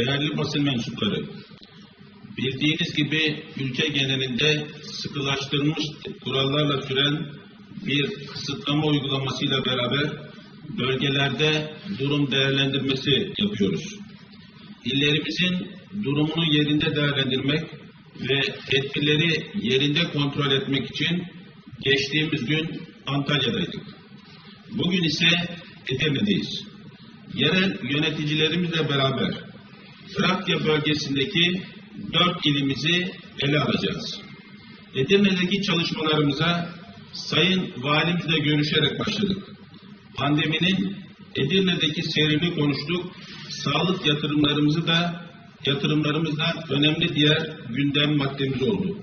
değerli basın mensupları, bildiğiniz gibi ülke genelinde sıkılaştırılmış kurallarla süren bir kısıtlama uygulamasıyla beraber bölgelerde durum değerlendirmesi yapıyoruz. İllerimizin durumunu yerinde değerlendirmek ve tedbirleri yerinde kontrol etmek için geçtiğimiz gün Antalya'daydık. Bugün ise Edirne'deyiz. Yerel yöneticilerimizle beraber Trakya bölgesindeki dört ilimizi ele alacağız. Edirne'deki çalışmalarımıza Sayın Valimizle görüşerek başladık. Pandeminin Edirne'deki seyrini konuştuk. Sağlık yatırımlarımızı da yatırımlarımız da önemli diğer gündem maddemiz oldu.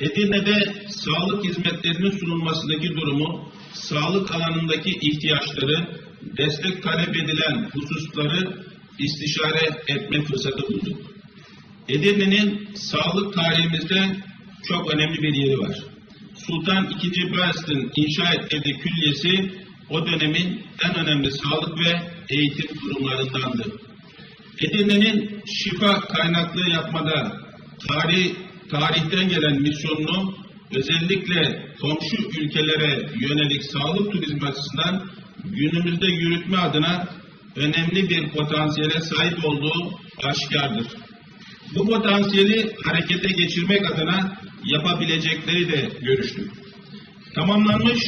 Edirne'de sağlık hizmetlerinin sunulmasındaki durumu, sağlık alanındaki ihtiyaçları, destek talep edilen hususları istişare etme fırsatı bulduk. Edirne'nin sağlık tarihimizde çok önemli bir yeri var. Sultan II. Bayezid'in inşa ettiği külliyesi o dönemin en önemli sağlık ve eğitim kurumlarındandı. Edirne'nin şifa kaynaklı yapmada tarih, tarihten gelen misyonunu özellikle komşu ülkelere yönelik sağlık turizmi açısından günümüzde yürütme adına önemli bir potansiyele sahip olduğu aşikardır. Bu potansiyeli harekete geçirmek adına yapabilecekleri de görüştük. Tamamlanmış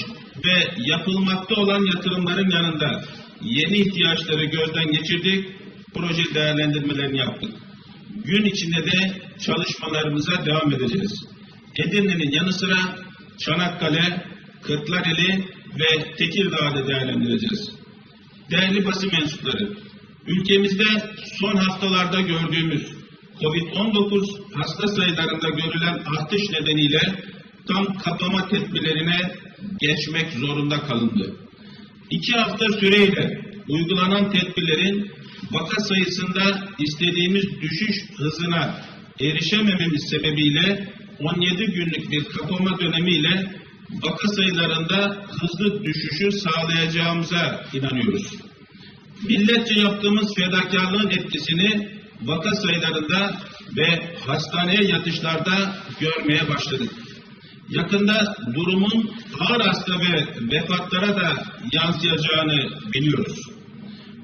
ve yapılmakta olan yatırımların yanında yeni ihtiyaçları gözden geçirdik, proje değerlendirmelerini yaptık. Gün içinde de çalışmalarımıza devam edeceğiz. Edirne'nin yanı sıra Çanakkale, Kırklareli ve Tekirdağ'da değerlendireceğiz. Değerli basın mensupları, ülkemizde son haftalarda gördüğümüz COVID-19 hasta sayılarında görülen artış nedeniyle tam kapama tedbirlerine geçmek zorunda kalındı. İki hafta süreyle uygulanan tedbirlerin vaka sayısında istediğimiz düşüş hızına erişemememiz sebebiyle 17 günlük bir kapama dönemiyle vaka sayılarında hızlı düşüşü sağlayacağımıza inanıyoruz. Milletçe yaptığımız fedakarlığın etkisini vaka sayılarında ve hastaneye yatışlarda görmeye başladık. Yakında durumun ağır hasta ve vefatlara da yansıyacağını biliyoruz.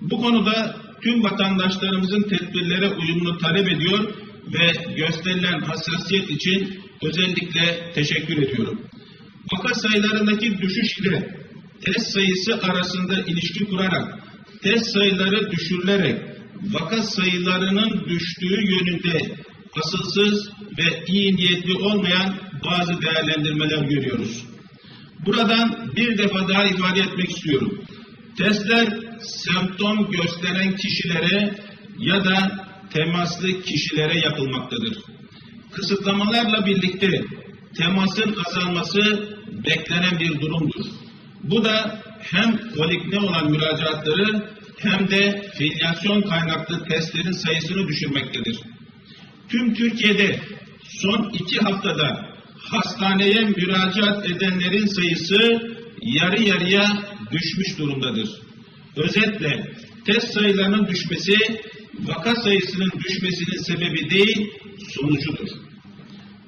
Bu konuda tüm vatandaşlarımızın tedbirlere uyumunu talep ediyor ve gösterilen hassasiyet için özellikle teşekkür ediyorum. Vaka sayılarındaki düşüş ile test sayısı arasında ilişki kurarak test sayıları düşürülerek vaka sayılarının düştüğü yönünde asılsız ve iyi niyetli olmayan bazı değerlendirmeler görüyoruz. Buradan bir defa daha ifade etmek istiyorum. Testler semptom gösteren kişilere ya da temaslı kişilere yapılmaktadır. Kısıtlamalarla birlikte temasın azalması beklenen bir durumdur. Bu da hem kolikne olan müracaatları hem de filyasyon kaynaklı testlerin sayısını düşürmektedir. Tüm Türkiye'de son iki haftada hastaneye müracaat edenlerin sayısı yarı yarıya düşmüş durumdadır. Özetle test sayılarının düşmesi vaka sayısının düşmesinin sebebi değil, sonucudur.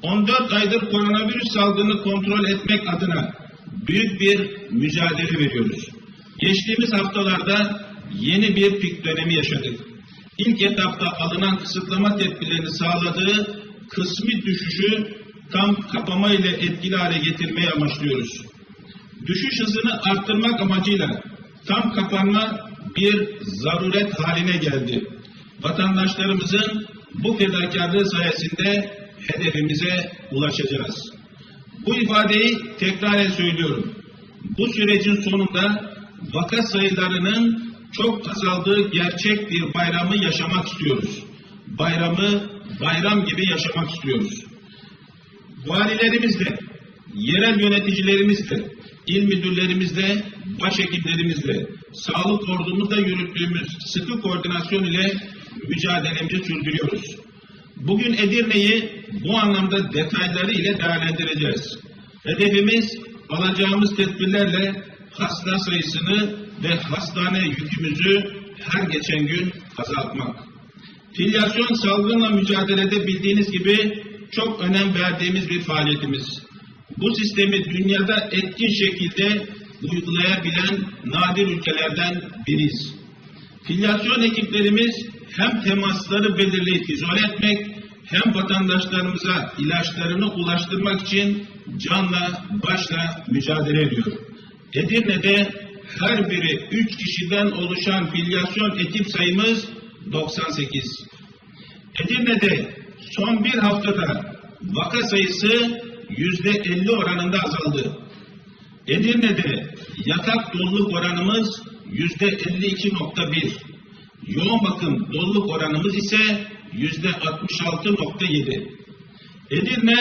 14 aydır koronavirüs salgını kontrol etmek adına büyük bir mücadele veriyoruz. Geçtiğimiz haftalarda yeni bir pik dönemi yaşadık. İlk etapta alınan kısıtlama tedbirlerini sağladığı kısmi düşüşü tam kapama ile etkili hale getirmeyi amaçlıyoruz. Düşüş hızını arttırmak amacıyla tam kapanma bir zaruret haline geldi. Vatandaşlarımızın bu fedakarlığı sayesinde hedefimize ulaşacağız. Bu ifadeyi tekrar söylüyorum. Bu sürecin sonunda vaka sayılarının çok azaldığı gerçek bir bayramı yaşamak istiyoruz. Bayramı bayram gibi yaşamak istiyoruz. Valilerimizle, yerel yöneticilerimizle, il müdürlerimizle, başhekimlerimizle, sağlık ordumuzla yürüttüğümüz sıkı koordinasyon ile mücadelemizi sürdürüyoruz. Bugün Edirne'yi bu anlamda detayları ile değerlendireceğiz. Hedefimiz alacağımız tedbirlerle hasta sayısını ve hastane yükümüzü her geçen gün azaltmak. Filyasyon salgınla mücadelede bildiğiniz gibi çok önem verdiğimiz bir faaliyetimiz. Bu sistemi dünyada etkin şekilde uygulayabilen nadir ülkelerden biriyiz. Filyasyon ekiplerimiz hem temasları belirleyip izole etmek hem vatandaşlarımıza ilaçlarını ulaştırmak için canla başla mücadele ediyor. Edirne'de her biri 3 kişiden oluşan filyasyon ekip sayımız 98. Edirne'de son bir haftada vaka sayısı yüzde 50 oranında azaldı. Edirne'de yatak doluluk oranımız yüzde 52.1. Yoğun bakım doluluk oranımız ise yüzde 66.7. Edirne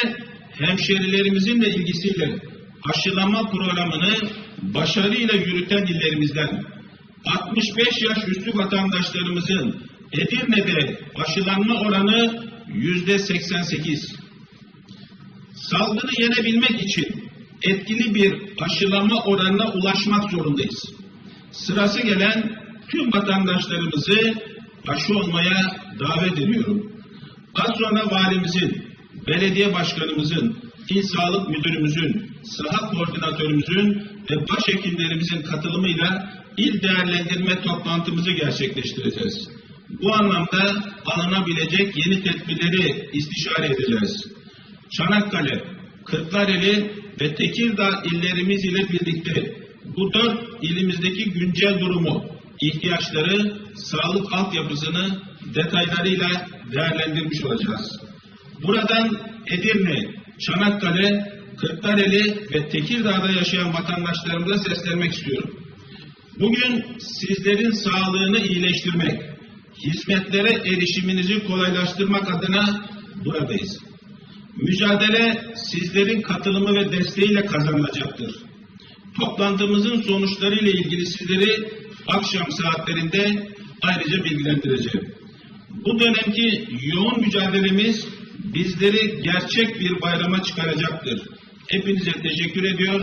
hemşerilerimizin de ilgisiyle aşılama programını başarıyla yürüten illerimizden 65 yaş üstü vatandaşlarımızın Edirne'de aşılanma oranı yüzde 88. Salgını yenebilmek için etkili bir aşılama oranına ulaşmak zorundayız. Sırası gelen tüm vatandaşlarımızı aşı olmaya davet ediyorum. Az sonra valimizin, belediye başkanımızın, il sağlık müdürümüzün, saha koordinatörümüzün ve başhekimlerimizin katılımıyla il değerlendirme toplantımızı gerçekleştireceğiz. Bu anlamda alınabilecek yeni tedbirleri istişare edeceğiz. Çanakkale, Kırklareli ve Tekirdağ illerimiz ile birlikte bu dört ilimizdeki güncel durumu, ihtiyaçları, sağlık altyapısını detaylarıyla değerlendirmiş olacağız. Buradan Edirne, Çanakkale, Kırklareli ve Tekirdağ'da yaşayan vatandaşlarımıza seslenmek istiyorum. Bugün sizlerin sağlığını iyileştirmek, hizmetlere erişiminizi kolaylaştırmak adına buradayız. Mücadele sizlerin katılımı ve desteğiyle kazanılacaktır. Toplantımızın sonuçları ile ilgili sizleri akşam saatlerinde ayrıca bilgilendireceğim. Bu dönemki yoğun mücadelemiz bizleri gerçek bir bayrama çıkaracaktır. Hepinize teşekkür ediyor.